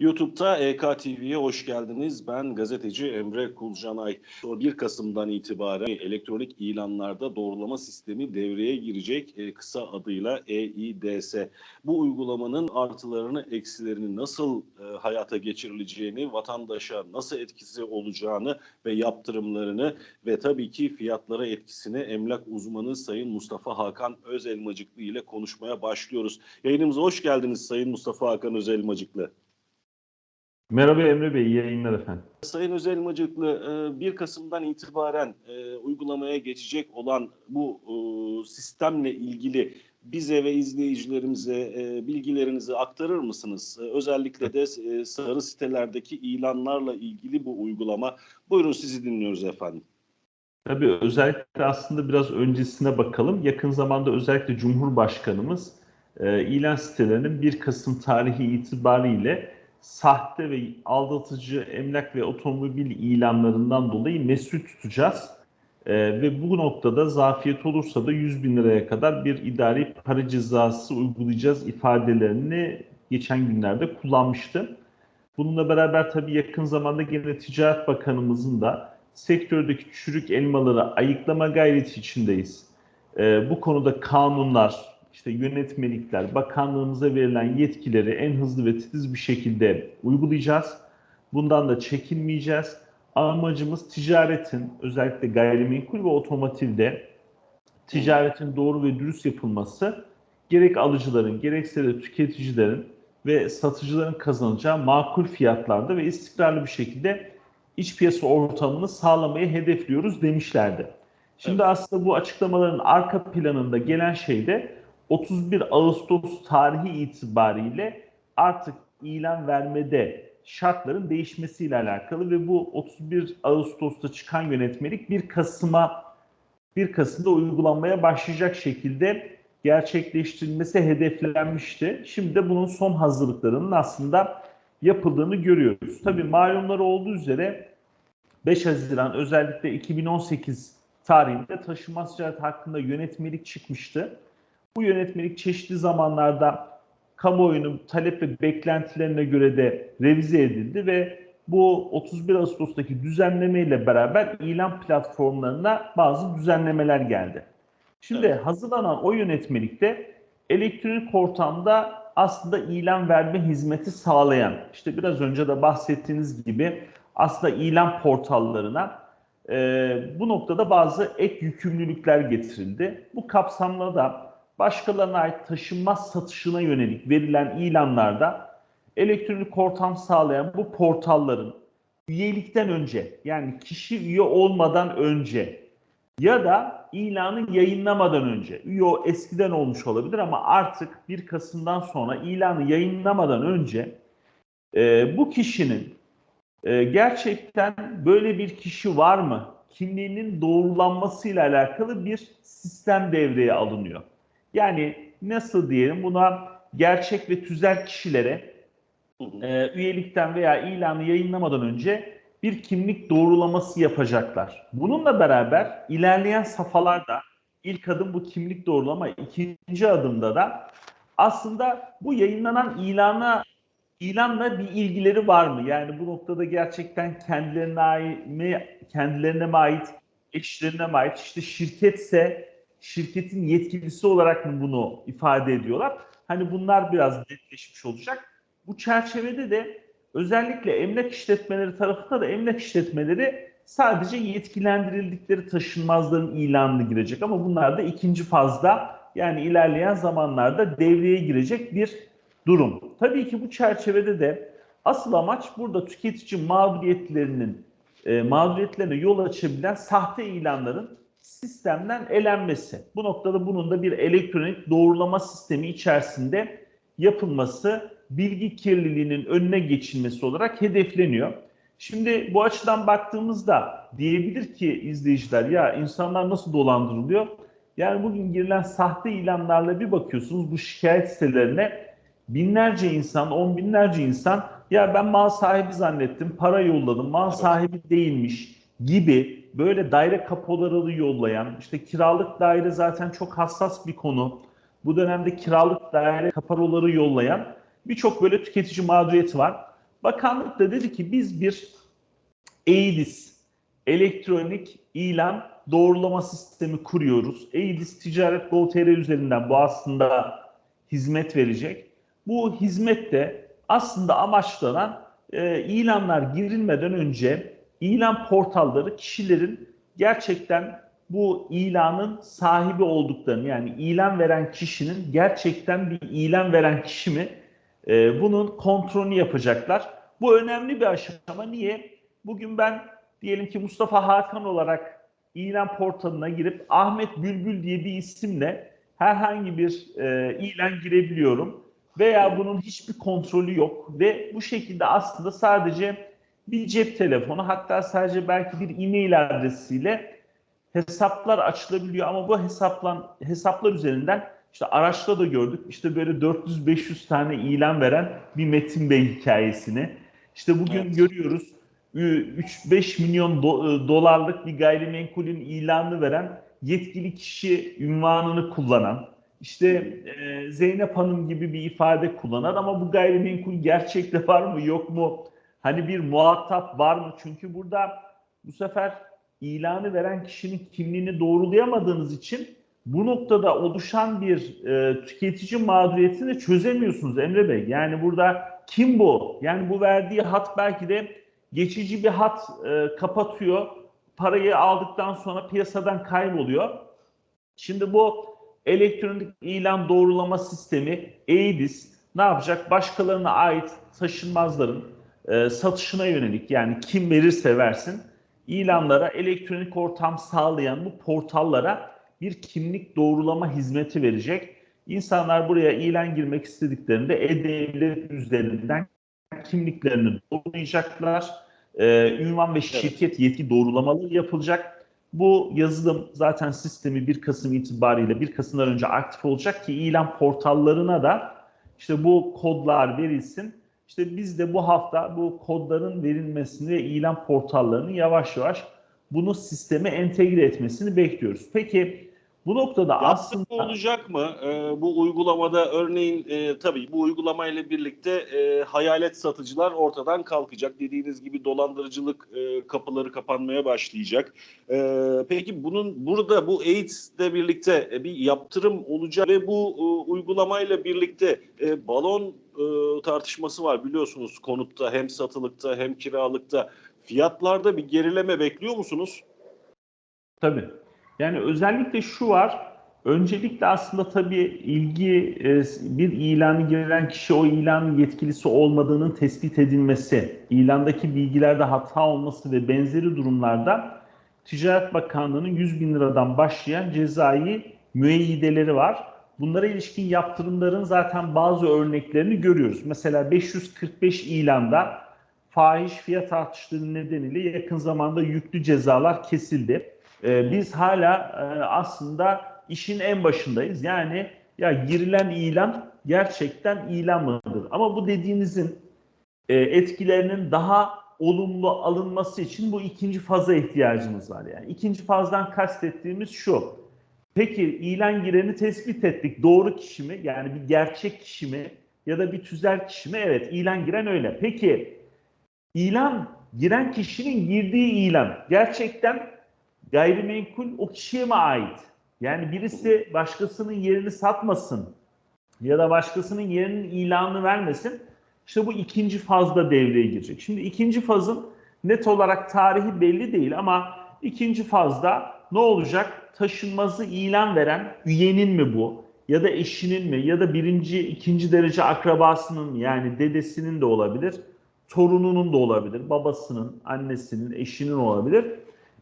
YouTube'da EKTV'ye hoş geldiniz. Ben gazeteci Emre Kulcanay. 1 Kasım'dan itibaren elektronik ilanlarda doğrulama sistemi devreye girecek e, kısa adıyla EIDS. Bu uygulamanın artılarını, eksilerini nasıl e, hayata geçirileceğini, vatandaşa nasıl etkisi olacağını ve yaptırımlarını ve tabii ki fiyatlara etkisini emlak uzmanı Sayın Mustafa Hakan Özelmacıklı ile konuşmaya başlıyoruz. Yayınımıza hoş geldiniz Sayın Mustafa Hakan Özelmacıklı. Merhaba Emre Bey, iyi yayınlar efendim. Sayın Özelmacıklı 1 Kasım'dan itibaren e, uygulamaya geçecek olan bu e, sistemle ilgili bize ve izleyicilerimize e, bilgilerinizi aktarır mısınız? Özellikle de sarı sitelerdeki ilanlarla ilgili bu uygulama. Buyurun sizi dinliyoruz efendim. Tabii özellikle aslında biraz öncesine bakalım. Yakın zamanda özellikle Cumhurbaşkanımız ilan sitelerinin 1 Kasım tarihi itibariyle sahte ve aldatıcı emlak ve otomobil ilanlarından dolayı mesul tutacağız. Ee, ve bu noktada zafiyet olursa da 100 bin liraya kadar bir idari para cezası uygulayacağız ifadelerini geçen günlerde kullanmıştı. Bununla beraber tabii yakın zamanda gene Ticaret Bakanımızın da sektördeki çürük elmaları ayıklama gayreti içindeyiz. Ee, bu konuda kanunlar, işte yönetmelikler, bakanlığımıza verilen yetkileri en hızlı ve titiz bir şekilde uygulayacağız. Bundan da çekinmeyeceğiz. Amacımız ticaretin özellikle gayrimenkul ve otomotivde ticaretin doğru ve dürüst yapılması gerek alıcıların gerekse de tüketicilerin ve satıcıların kazanacağı makul fiyatlarda ve istikrarlı bir şekilde iç piyasa ortamını sağlamayı hedefliyoruz demişlerdi. Şimdi evet. aslında bu açıklamaların arka planında gelen şey de 31 Ağustos tarihi itibariyle artık ilan vermede şartların değişmesiyle alakalı ve bu 31 Ağustos'ta çıkan yönetmelik 1 Kasım'a 1 Kasım'da uygulanmaya başlayacak şekilde gerçekleştirilmesi hedeflenmişti. Şimdi de bunun son hazırlıklarının aslında yapıldığını görüyoruz. Tabii malumları olduğu üzere 5 Haziran özellikle 2018 tarihinde taşınmaz ticaret hakkında yönetmelik çıkmıştı. Bu yönetmelik çeşitli zamanlarda kamuoyunun talep ve beklentilerine göre de revize edildi ve bu 31 Ağustos'taki düzenleme ile beraber ilan platformlarına bazı düzenlemeler geldi. Şimdi evet. hazırlanan o yönetmelikte elektronik ortamda aslında ilan verme hizmeti sağlayan, işte biraz önce de bahsettiğiniz gibi aslında ilan portallarına e, bu noktada bazı ek yükümlülükler getirildi. Bu kapsamda da başkalarına ait taşınmaz satışına yönelik verilen ilanlarda elektronik ortam sağlayan bu portalların üyelikten önce yani kişi üye olmadan önce ya da ilanı yayınlamadan önce üye eskiden olmuş olabilir ama artık 1 Kasım'dan sonra ilanı yayınlamadan önce e, bu kişinin e, gerçekten böyle bir kişi var mı kimliğinin doğrulanmasıyla alakalı bir sistem devreye alınıyor. Yani nasıl diyelim buna gerçek ve tüzel kişilere e, üyelikten veya ilanı yayınlamadan önce bir kimlik doğrulaması yapacaklar. Bununla beraber ilerleyen safhalarda ilk adım bu kimlik doğrulama, ikinci adımda da aslında bu yayınlanan ilana ilanla bir ilgileri var mı? Yani bu noktada gerçekten kendilerine ait mi, kendilerine mi ait, eşlerine mi ait? İşte şirketse şirketin yetkilisi olarak mı bunu ifade ediyorlar? Hani bunlar biraz netleşmiş olacak. Bu çerçevede de özellikle emlak işletmeleri tarafında da emlak işletmeleri sadece yetkilendirildikleri taşınmazların ilanını girecek ama bunlar da ikinci fazda yani ilerleyen zamanlarda devreye girecek bir durum. Tabii ki bu çerçevede de asıl amaç burada tüketici mağduriyetlerinin e, mağduriyetlerine yol açabilen sahte ilanların sistemden elenmesi. Bu noktada bunun da bir elektronik doğrulama sistemi içerisinde yapılması, bilgi kirliliğinin önüne geçilmesi olarak hedefleniyor. Şimdi bu açıdan baktığımızda diyebilir ki izleyiciler ya insanlar nasıl dolandırılıyor? Yani bugün girilen sahte ilanlarla bir bakıyorsunuz bu şikayet sitelerine binlerce insan, on binlerce insan ya ben mal sahibi zannettim, para yolladım, mal sahibi değilmiş gibi böyle daire kapoları yollayan, işte kiralık daire zaten çok hassas bir konu. Bu dönemde kiralık daire kaparoları yollayan birçok böyle tüketici mağduriyeti var. Bakanlık da dedi ki biz bir EIDIS elektronik ilan doğrulama sistemi kuruyoruz. EIDIS Ticaret Gov.tr üzerinden bu aslında hizmet verecek. Bu hizmette aslında amaçlanan e, ilanlar girilmeden önce ilan portalları kişilerin gerçekten bu ilanın sahibi olduklarını yani ilan veren kişinin gerçekten bir ilan veren kişi mi e, bunun kontrolünü yapacaklar. Bu önemli bir aşama. Niye? Bugün ben diyelim ki Mustafa Hakan olarak ilan portalına girip Ahmet Bülbül diye bir isimle herhangi bir e, ilan girebiliyorum veya bunun hiçbir kontrolü yok ve bu şekilde aslında sadece bir cep telefonu hatta sadece belki bir e-mail adresiyle hesaplar açılabiliyor ama bu hesaplan hesaplar üzerinden işte araçta da gördük işte böyle 400-500 tane ilan veren bir Metin Bey hikayesini. İşte bugün Evet. görüyoruz 3-5 milyon do- dolarlık bir gayrimenkulün ilanını veren yetkili kişi ünvanını kullanan, işte e, Zeynep Hanım gibi bir ifade kullanan ama bu gayrimenkul gerçekte var mı yok mu? Hani bir muhatap var mı? Çünkü burada bu sefer ilanı veren kişinin kimliğini doğrulayamadığınız için bu noktada oluşan bir e, tüketici mağduriyetini de çözemiyorsunuz Emre Bey. Yani burada kim bu? Yani bu verdiği hat belki de geçici bir hat e, kapatıyor. Parayı aldıktan sonra piyasadan kayboluyor. Şimdi bu elektronik ilan doğrulama sistemi EIDIS ne yapacak? Başkalarına ait taşınmazların e, satışına yönelik yani kim verirse versin ilanlara elektronik ortam sağlayan bu portallara bir kimlik doğrulama hizmeti verecek. İnsanlar buraya ilan girmek istediklerinde e-devlet üzerinden kimliklerini doğrulayacaklar. Ee, ünvan ve şirket yetki doğrulamaları yapılacak. Bu yazılım zaten sistemi 1 Kasım itibariyle 1 Kasım'dan önce aktif olacak ki ilan portallarına da işte bu kodlar verilsin. İşte biz de bu hafta bu kodların verilmesini ve ilan portallarını yavaş yavaş bunu sisteme entegre etmesini bekliyoruz. Peki bu noktada Yaptık aslında olacak mı? Ee, bu uygulamada örneğin e, tabii bu uygulamayla birlikte e, hayalet satıcılar ortadan kalkacak. Dediğiniz gibi dolandırıcılık e, kapıları kapanmaya başlayacak. E, peki bunun burada bu AIDS'le birlikte e, bir yaptırım olacak ve bu e, uygulamayla birlikte e, balon e, tartışması var biliyorsunuz konutta hem satılıkta hem kiralıkta. Fiyatlarda bir gerileme bekliyor musunuz? Tabii. Yani özellikle şu var. Öncelikle aslında tabii ilgi e, bir ilanı giren kişi o ilanın yetkilisi olmadığının tespit edilmesi, ilandaki bilgilerde hata olması ve benzeri durumlarda Ticaret Bakanlığı'nın 100 bin liradan başlayan cezai müeyyideleri var. Bunlara ilişkin yaptırımların zaten bazı örneklerini görüyoruz. Mesela 545 ilanda fahiş fiyat artışları nedeniyle yakın zamanda yüklü cezalar kesildi. Ee, biz hala e, aslında işin en başındayız. Yani ya girilen ilan gerçekten ilan mıdır? Ama bu dediğinizin e, etkilerinin daha olumlu alınması için bu ikinci faza ihtiyacımız var. Yani ikinci fazdan kastettiğimiz şu. Peki ilan gireni tespit ettik. Doğru kişi mi? Yani bir gerçek kişi mi? Ya da bir tüzel kişi mi? Evet ilan giren öyle. Peki ilan giren kişinin girdiği ilan gerçekten gayrimenkul o kişiye mi ait? Yani birisi başkasının yerini satmasın ya da başkasının yerinin ilanını vermesin. İşte bu ikinci fazda devreye girecek. Şimdi ikinci fazın net olarak tarihi belli değil ama ikinci fazda ne olacak? Taşınmazı ilan veren üyenin mi bu? Ya da eşinin mi? Ya da birinci, ikinci derece akrabasının yani dedesinin de olabilir. Torununun da olabilir. Babasının, annesinin, eşinin olabilir.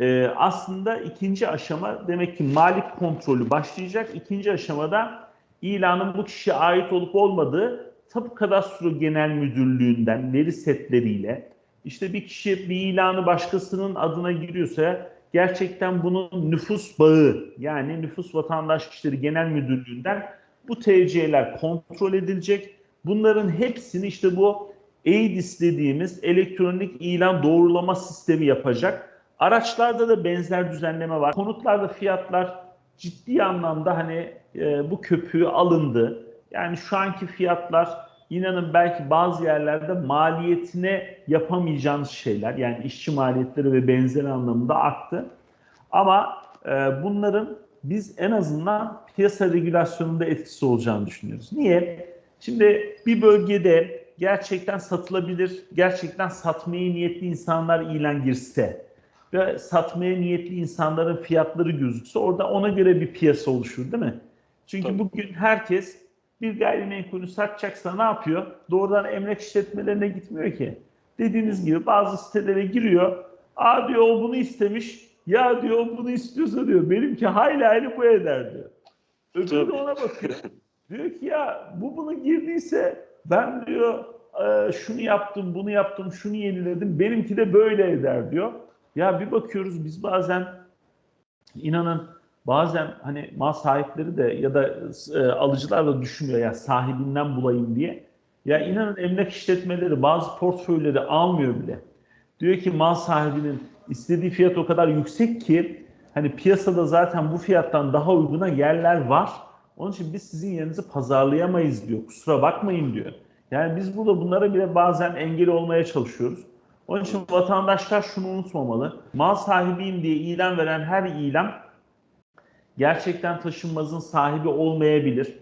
Ee, aslında ikinci aşama demek ki malik kontrolü başlayacak. İkinci aşamada ilanın bu kişiye ait olup olmadığı Tapu Kadastro Genel Müdürlüğü'nden veri setleriyle işte bir kişi bir ilanı başkasının adına giriyorsa gerçekten bunun nüfus bağı yani nüfus vatandaş kişileri genel müdürlüğünden bu TC'ler kontrol edilecek. Bunların hepsini işte bu EIDIS dediğimiz elektronik ilan doğrulama sistemi yapacak. Araçlarda da benzer düzenleme var. Konutlarda fiyatlar ciddi anlamda hani e, bu köpüğü alındı. Yani şu anki fiyatlar inanın belki bazı yerlerde maliyetine yapamayacağınız şeyler yani işçi maliyetleri ve benzeri anlamında arttı. Ama e, bunların biz en azından piyasa regülasyonunda etkisi olacağını düşünüyoruz. Niye? Şimdi bir bölgede gerçekten satılabilir, gerçekten satmaya niyetli insanlar ilan girse ve satmaya niyetli insanların fiyatları gözükse orada ona göre bir piyasa oluşur değil mi? Çünkü Tabii. bugün herkes bir gayrimenkulü satacaksa ne yapıyor? Doğrudan emlak işletmelerine gitmiyor ki. Dediğiniz gibi bazı sitelere giriyor. Aa diyor o bunu istemiş. Ya diyor o bunu istiyorsa diyor benimki hayli hayli bu eder diyor. Öbürü de ona bakıyor. diyor ki ya bu bunu girdiyse ben diyor "e, şunu yaptım, bunu yaptım, şunu yeniledim. Benimki de böyle eder diyor. Ya bir bakıyoruz biz bazen inanın bazen hani mal sahipleri de ya da e, alıcılar da düşünüyor ya sahibinden bulayım diye. Ya inanın emlak işletmeleri bazı portföyleri almıyor bile. Diyor ki mal sahibinin istediği fiyat o kadar yüksek ki hani piyasada zaten bu fiyattan daha uyguna yerler var. Onun için biz sizin yerinizi pazarlayamayız diyor. Kusura bakmayın diyor. Yani biz burada bunlara bile bazen engel olmaya çalışıyoruz. Onun için vatandaşlar şunu unutmamalı. Mal sahibiyim diye ilan veren her ilan gerçekten taşınmazın sahibi olmayabilir.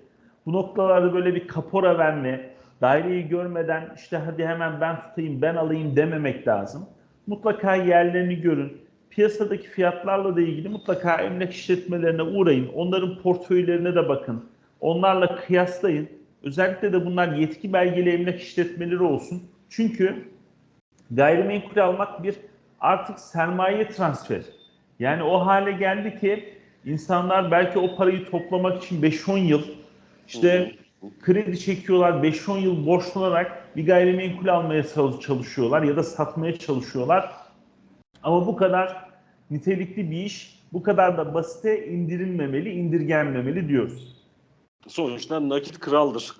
Bu noktalarda böyle bir kapora verme, daireyi görmeden işte hadi hemen ben tutayım, ben alayım dememek lazım. Mutlaka yerlerini görün. Piyasadaki fiyatlarla da ilgili mutlaka emlak işletmelerine uğrayın. Onların portföylerine de bakın. Onlarla kıyaslayın. Özellikle de bunlar yetki belgeli emlak işletmeleri olsun. Çünkü gayrimenkul almak bir artık sermaye transferi. Yani o hale geldi ki insanlar belki o parayı toplamak için 5-10 yıl işte kredi çekiyorlar, 5-10 yıl borçlanarak bir gayrimenkul almaya çal- çalışıyorlar ya da satmaya çalışıyorlar. Ama bu kadar nitelikli bir iş, bu kadar da basite indirilmemeli, indirgenmemeli diyoruz. Sonuçta nakit kraldır.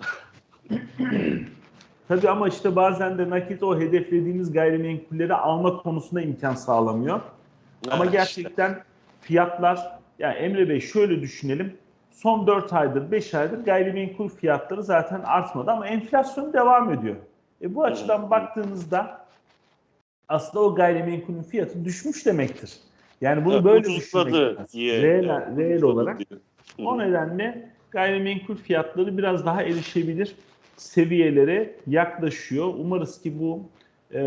Tabii ama işte bazen de nakit o hedeflediğimiz gayrimenkulleri alma konusunda imkan sağlamıyor. Ama Evet, gerçekten fiyatlar, yani Emre Bey şöyle düşünelim. Son 4 aydır, 5 aydır gayrimenkul fiyatları zaten artmadı ama enflasyon devam ediyor. E bu açıdan baktığınızda aslında o gayrimenkulün fiyatı düşmüş demektir. Yani bunu Evet, böyle düşünmek lazım. Reel, yani, reel olarak. diye. O nedenle gayrimenkul fiyatları biraz daha erişebilir seviyelere yaklaşıyor. Umarız ki bu e,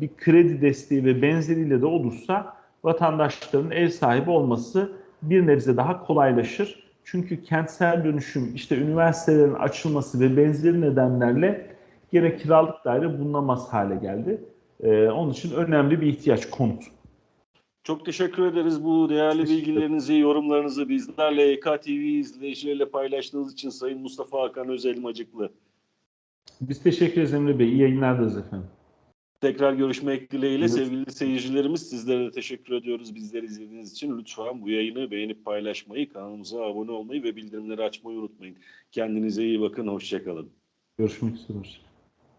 bir kredi desteği ve benzeriyle de olursa vatandaşların ev sahibi olması bir nebze daha kolaylaşır. Çünkü kentsel dönüşüm, işte üniversitelerin açılması ve benzeri nedenlerle gene kiralık daire bulunamaz hale geldi. E, onun için önemli bir ihtiyaç konut. Çok teşekkür ederiz bu değerli bilgilerinizi, yorumlarınızı bizlerle EKTV izleyicileriyle paylaştığınız için Sayın Mustafa Hakan Özelmacıklı. Biz teşekkür ederiz Emre Bey. İyi yayınlar efendim. Tekrar görüşmek dileğiyle Evet. sevgili seyircilerimiz sizlere de teşekkür ediyoruz bizleri izlediğiniz için. Lütfen bu yayını beğenip paylaşmayı, kanalımıza abone olmayı ve bildirimleri açmayı unutmayın. Kendinize iyi bakın, hoşçakalın. Görüşmek üzere.